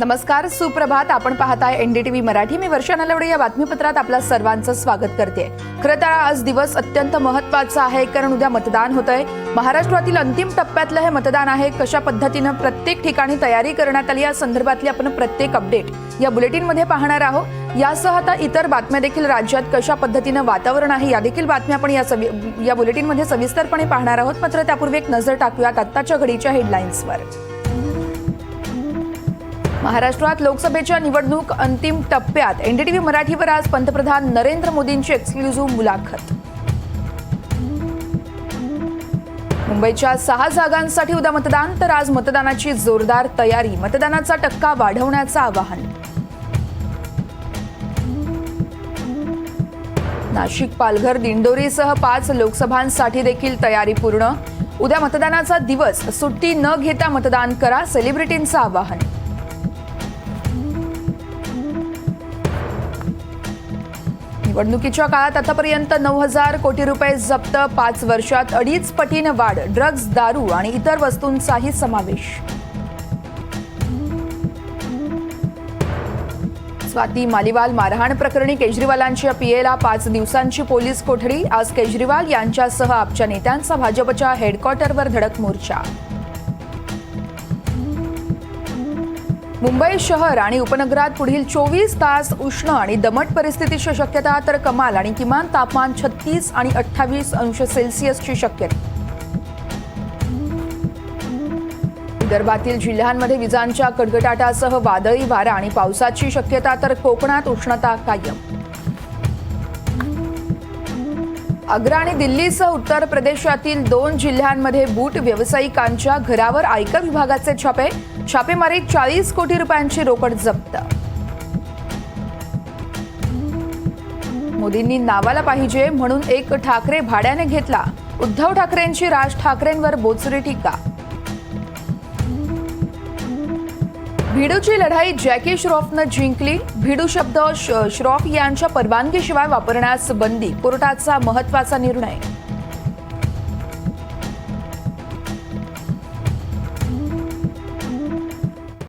नमस्कार सुप्रभात. आपण पाहताय एनडीटीव्ही मराठी. मी वर्षा नलवडे या बातमीपत्रात आपल्या सर्वांचं स्वागत करते. खरं तर आज दिवस अत्यंत महत्त्वाचा आहे कारण उद्या मतदान होत आहे महाराष्ट्रातील अंतिम टप्प्यातलं हे मतदान आहे कशा पद्धतीनं प्रत्येक ठिकाणी तयारी करण्यात आली या संदर्भातली आपण प्रत्येक अपडेट या बुलेटिनमध्ये पाहणार आहोत. यासह आता इतर बातम्या देखील राज्यात कशा पद्धतीनं वातावरण आहे या देखील बातम्या आपण या सवि या बुलेटिनमध्ये सविस्तरपणे पाहणार आहोत. मात्र त्यापूर्वी एक नजर टाकूयात आत्ताच्या घडीच्या हेडलाईन्सवर महाराष्ट्रात लोकसभेच्या निवडणूक अंतिम टप्प्यात एनडीटीव्ही मराठीवर आज पंतप्रधान नरेंद्र मोदींची एक्सक्लुझिव्ह मुलाखत. मुंबईच्या सहा जागांसाठी उद्या मतदान तर आज मतदानाची जोरदार तयारी. मतदानाचा टक्का वाढवण्याचं आवाहन. नाशिक पालघर दिंडोरीसह पाच लोकसभांसाठी देखील तयारी पूर्ण. उद्या मतदानाचा दिवस. सुट्टी न घेता मतदान करा सेलिब्रिटींचं आवाहन. निवडणुकीच्या काळात आतापर्यंत नऊ हजार कोटी रुपये जप्त पाच वर्षात अडीच पटीनं वाढ ड्रग्ज दारू आणि इतर वस्तूंचाही समावेश. स्वाती मालिवाल मारहाण प्रकरणी केजरीवालांच्या पीएला पाच दिवसांची पोलीस कोठडी. आज केजरीवाल यांच्यासह आपच्या नेत्यांचा भाजपच्या हेडक्वार्टरवर धडक मोर्चा. मुंबई शहर आणि उपनगरात पुढील चोवीस तास उष्ण आणि दमट परिस्थितीची शक्यता तर कमाल आणि किमान तापमान छत्तीस आणि अठ्ठावीस अंश सेल्सिअसची शक्यता. विदर्भातील जिल्ह्यांमध्ये विजांच्या कडकडाटासह वादळी वारा आणि पावसाची शक्यता तर कोकणात उष्णता कायम. आग्रा आणि दिल्लीसह उत्तर प्रदेशातील दोन जिल्ह्यांमध्ये बूट व्यावसायिकांच्या घरावर आयकर विभागाचे छापे. छापेमारीत चाळीस कोटी रुपयांची रोकड जप्त. मोदींनी नावाला पाहिजे म्हणून एक ठाकरे भाड्याने घेतला. उद्धव ठाकरेंची राज ठाकरेंवर बोचरी टीका. भिडूची लढाई जॅकी श्रॉफनं जिंकली. भिडू शब्द श- श्रॉफ यांच्या परवानगीशिवाय वापरण्यास बंदी. कोर्टाचा महत्त्वाचा निर्णय.